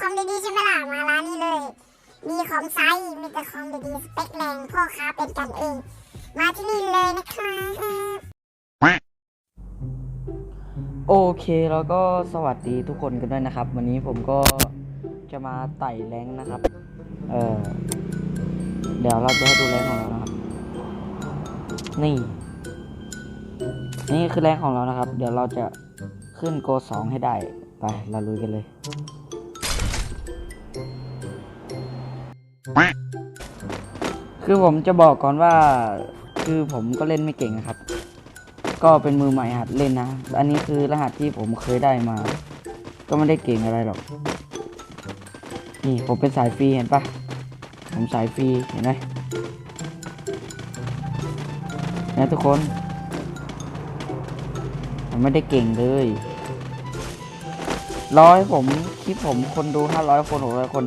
คอมดีๆใช่ไหมล่ะมาร้านนี้เลย มีของไซส์มีแต่ของดีๆสเปคแรงพ่อค้าเป็นกันเอง มาที่นี่เลยนะครับโอเคแล้วก็สวัสดีทุกคนกันด้วยนะครับ วันนี้ผมก็จะมาไต่แรงนะครับ เออเดี๋ยวเราจะให้ดูแรงของเรานะครับ นี่ นี่คือแรงของเรานะครับ เดี๋ยวเราจะขึ้นโกสองให้ได้ ไป เราลุยกันเลย คือผมจะบอกก่อนว่า คือผมก็เล่นไม่เก่งนะครับ ก็เป็นมือใหม่หัดเล่นนะ อันนี้คือรหัสที่ผมเคยได้มา ก็ไม่ได้เก่งอะไรหรอก นี่ผมเป็นสายฟรีเห็นปะผมสายฟรีเห็นไหมนะทุกคนผมไม่ได้เก่งเลยร้อยผมคลิปผมคนดูห้าร้อยคนหกร้อยคน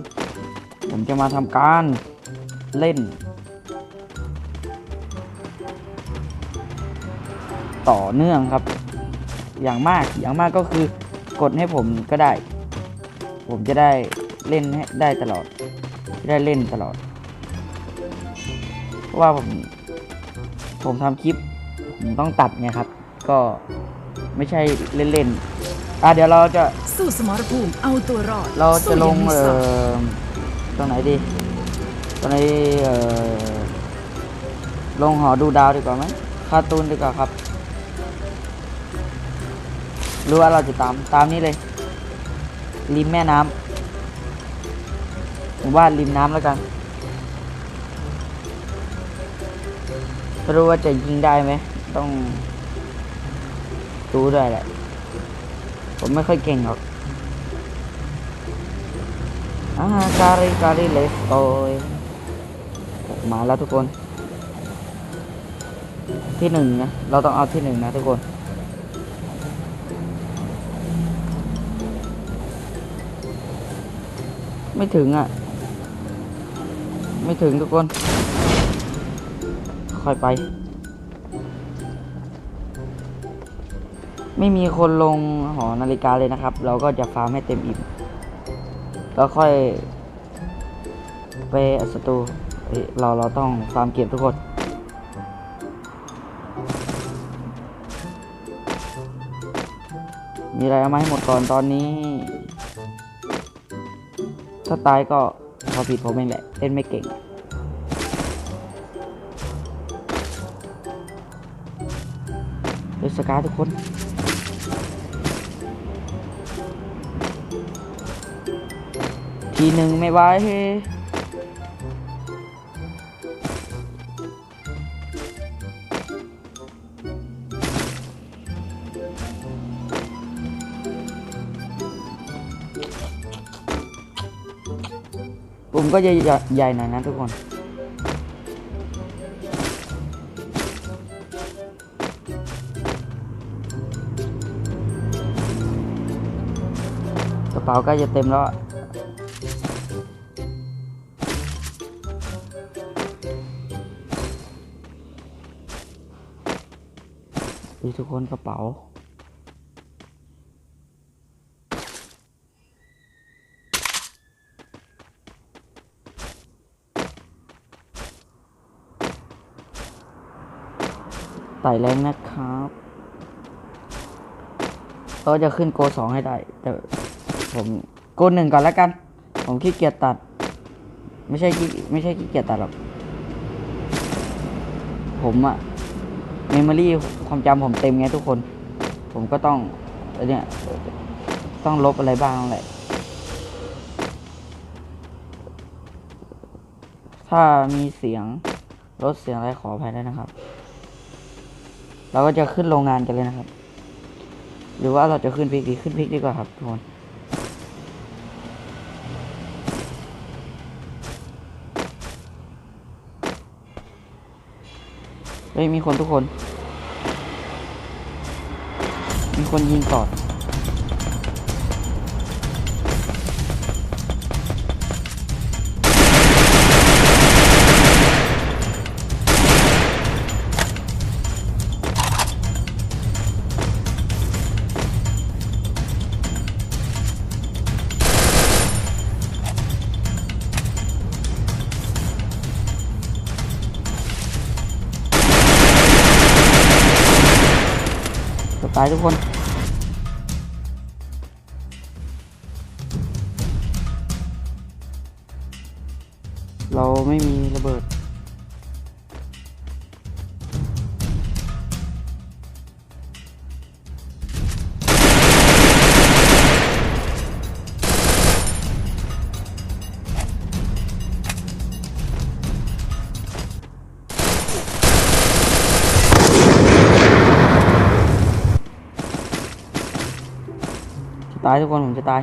ผมจะมาทำการเล่น ต่อเนื่องครับ อย่างมากอย่างมากก็คือกดให้ผมก็ได้ ผมจะได้เล่นให้ได้ตลอด ได้เล่นตลอด เพราะว่าผมผมทำคลิปผมต้องตัดไงครับ ก็ไม่ใช่เล่นๆอะเดี๋ยวเราจะสู้สมรภูมิเอาตัวรอดเราจะลงสู้เอ่ย่ามีสออง ตรงไหนดีตรงไหนเอ่อลงหอดูดาวดีกว่าไหมคาตูนดีกว่าครับหรู้ว่าเราจะตามตามนี้เลย ริมแม่น้ำผมว่าริมน้ำแล้วกันไม่รู้ว่าจะยิงได้ไหมต้องดูด้วยแหละผมไม่ค่อยเก่งหรอก อ่าการีการีเลสโตยมาแล้วทุกคน ที่หนึ่งนะ เราต้องเอาที่หนึ่งนะทุกคนไม่ถึงอะ ไม่ถึงทุกคน ค่อยไป ไม่มีคนลงหอนาฬิกาเลยนะครับ เราก็จะฟาร์มให้เต็มอิ่ม แล้วค่อย ไปศัตรูเราเราต้องฟาร์มเก็บทุกคนมีอะไรเอามาให้หมดก่อนตอนนี้ ถ้าตายก็พอผิดผมเองแหละเล่นไม่เก่งเฮ้ยสกาทุกคน ทีหนึ่งไม่ไหวเฮ้ปุ่มก็จะใหญ่หน่อยนะทุกคนกระเป๋ากล้จะเต็มแล้ว ทุกคนกระเป๋า ไต่แรงนะครับก็จะขึ้นโกสองให้ได้ แต่ผมโกหนึ่งก่อนแล้วกัน ผมขี้เกียจตัด ไม่ใช่ไม่ใช่ขี้เกียจตัดหรอก ผมอะ เมมโมรี่ความจำผมเต็มไงทุกคน ผมก็ต้องเอ่อเนี่ยต้องลบอะไรบ้างแหละ ถ้ามีเสียงลดเสียงอะไรขออภัยด้วยนะครับ เราก็จะขึ้นโรงงานกันเลยนะครับ หรือว่าเราจะขึ้นพิกดีขึ้นพิกดีกว่าครับทุกคน เฮ้ยมีคนทุกคน มีคนยิงตอ ตายทุกคนเราไม่มี ตายทุกคนผมจะตาย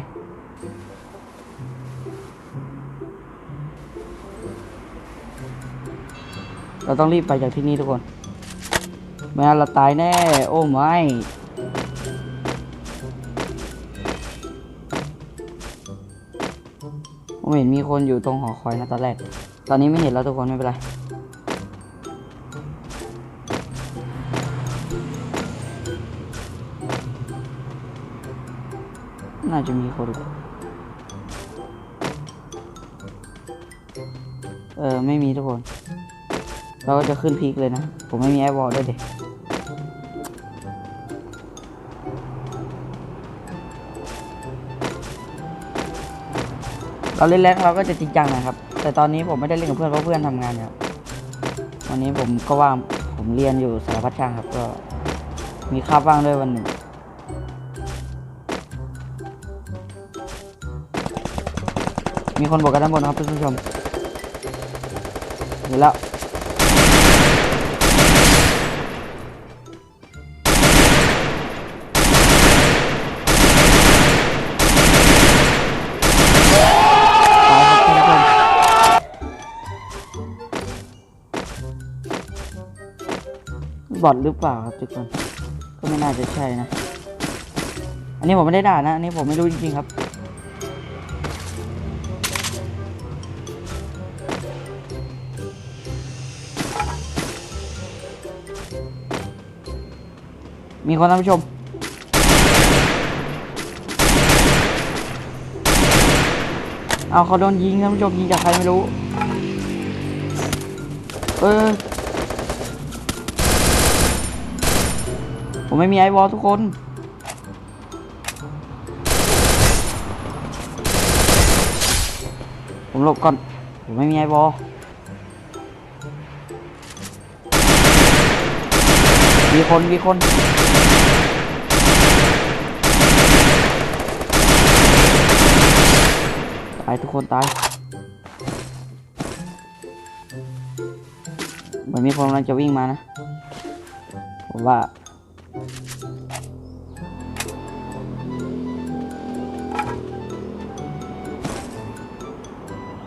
เราต้องรีบไปจากที่นี่ทุกคนไม่งั้นเราตายแน่ โอ้ไม่ผมเห็นมีคนอยู่ตรงหอคอยนะตอนแรก ตอนนี้ไม่เห็นแล้วทุกคนไม่เป็นไร น่าจะมีคนเออไม่มีทุกคน เราก็จะขึ้นพีคเลยนะ ผมไม่มีไอวอลด้วยเด็กเราเล่นแรงเราก็จะจริงจังนะครับ แต่ตอนนี้ผมไม่ได้เล่นกับเพื่อนเพราะเพื่อนทำงานครับวันนี้ผมก็ว่างผมเรียนอยู่สารพัดช่างครับก็มีคาบว่างด้วยวันหนึ่ง มีคนบอกกันด้านบนนะครับท่านผู้ชมเห็นแล้วบท่านผู้ชมบอทหรือเปล่าครับทุกคนก็ไม่น่าจะใช่นะ อันนี้ผมไม่ได้ด่านะ อันนี้ผมไม่รู้จริงๆครับ มีคนท่านผู้ชม เอาเขาโดนยิงท่านผู้ชมยิงจากใครไม่รู้ เออ ผมไม่มีไอวอลทุกคน ผมหลบก่อน ผมไม่มีไอวอลมีคน มีคน ตายทุกคนตายเหมือนมีคนกำลังจะวิ่งมานะ ผมว่า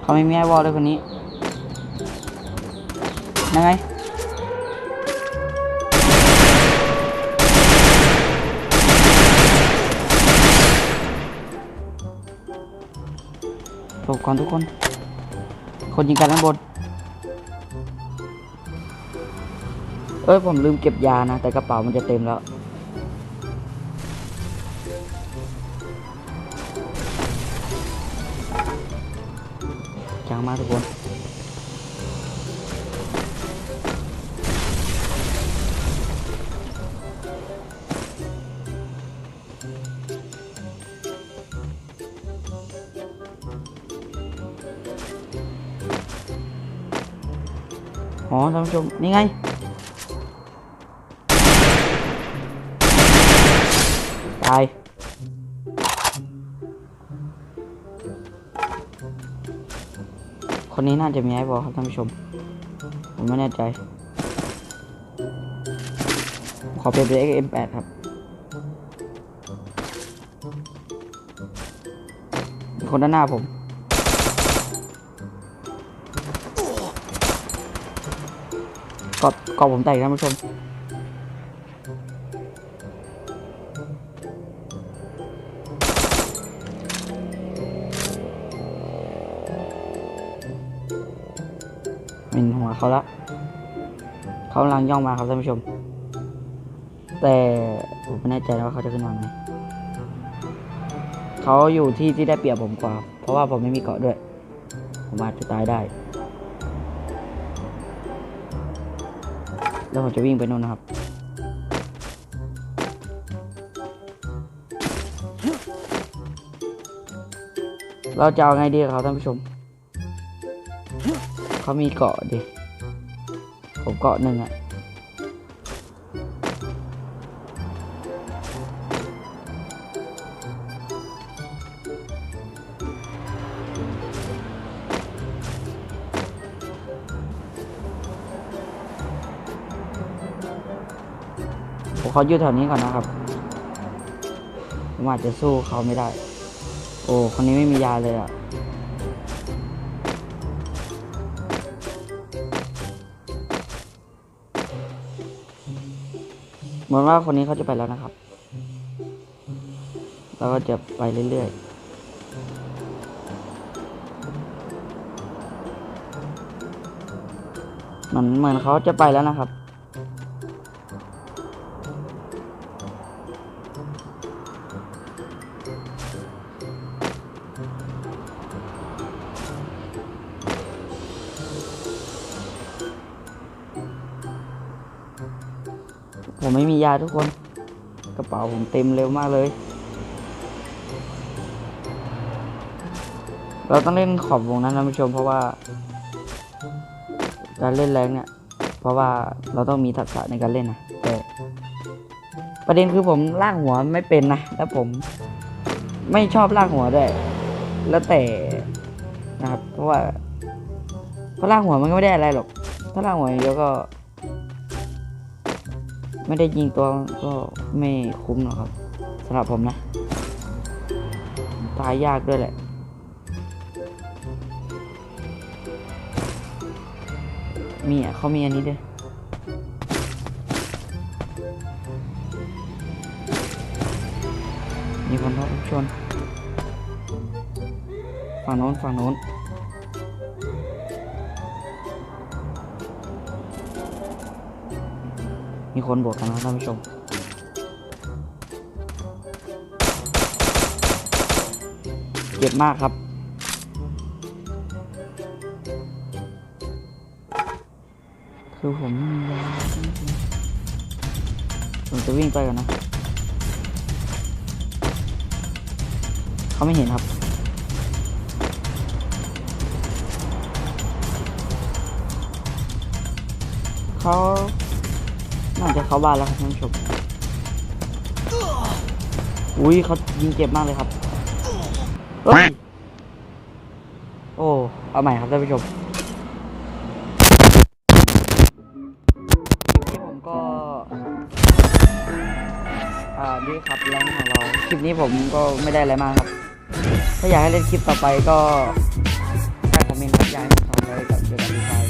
เขาไม่มีไอ้วอลเลยคนนี้ยังไง หลบก่อนทุกคน คนยิงกันด้านบน เอ้ยผมลืมเก็บยานะ แต่กระเป๋ามันจะเต็มแล้ว อ๋อท่านผู้ชมนี่ไงตายคนนี้น่าจะมีไอ้บอลครับท่านผู้ชม ผมไม่แน่ใจ ขอเป็นเป็น XM8 ครับ คนด้านหน้าผม กอบกอบผมแตกท่านผู้ชมเป็นหัวเขาละเขากำลังย่องมาครับท่านผู้ชม แต่ผมไม่แน่ใจนะว่าเขาจะขึ้นมาไหมเขาอยู่ที่ที่ได้เปรียบผมกว่า เพราะว่าผมไม่มีเกาะด้วย ผมอาจจะตายได้ แล้วผมจะวิ่งไปโน่นนะครับ เราจะเอาไงดีครับท่านผู้ชม เขามีเกาะดิ ผมเกาะหนึ่งอะ ผมขออยู่แถวนี้ก่อนนะครับ ผมอาจจะสู้เขาไม่ได้ โอ้ คนนี้ไม่มียาเลยอะเหมือนว่าคนนี้เขาจะไปแล้วนะครับ เราก็จะไปเรื่อยๆเหมือนเหมือนเขาจะไปแล้วนะครับาทุกคน กระเป๋าผมเต็มเร็วมากเลย เราต้องเล่นขอบวงนั้นนะผู้ชมเพราะว่า การเล่นแรงเนี่ย เพราะว่าเราต้องมีทักษะในการเล่นนะแต่ประเด็นคือผมลากหัวไม่เป็นนะแล้วผมไม่ชอบลากหัวด้วยแล้วแต่นะครับ เพราะว่าเพราะลากหัวมันก็ไม่ได้อะไรหรอก ถ้าลากหัวอย่างเดียวก็ ไม่ได้ยิงตัวก็ไม่คุ้มหรอกครับสำหรับผมนะ ตายยากด้วยแหละ มีอะเขามีอันนี้ด้วยมีคนทับชนฝั่งโน้นฝั่งโน้น มีคนบวกกันนะท่านผู้ชมเจ็บมากครับ คือผมผมจะวิ่งไปก่อนนะ เขาไม่เห็นครับเขา น่าจะเข้าบ้านแล้วครับท่านผู้ชมอุ้ยเขายิงเจ็บมากเลยครับเฮ้ยโอ้เอาใหม่ครับท่านผู้ชมคลิปนี้ผมก็อ่านี่ครับแรงของเราคลิปนี้ผมก็ไม่ได้อะไรมากครับ ถ้าอยากให้เล่นคลิปต่อไปก็ใต้คอมเมนต์ครับอยากให้ผมทำอะไรกับเกี่ยวกับดีไซน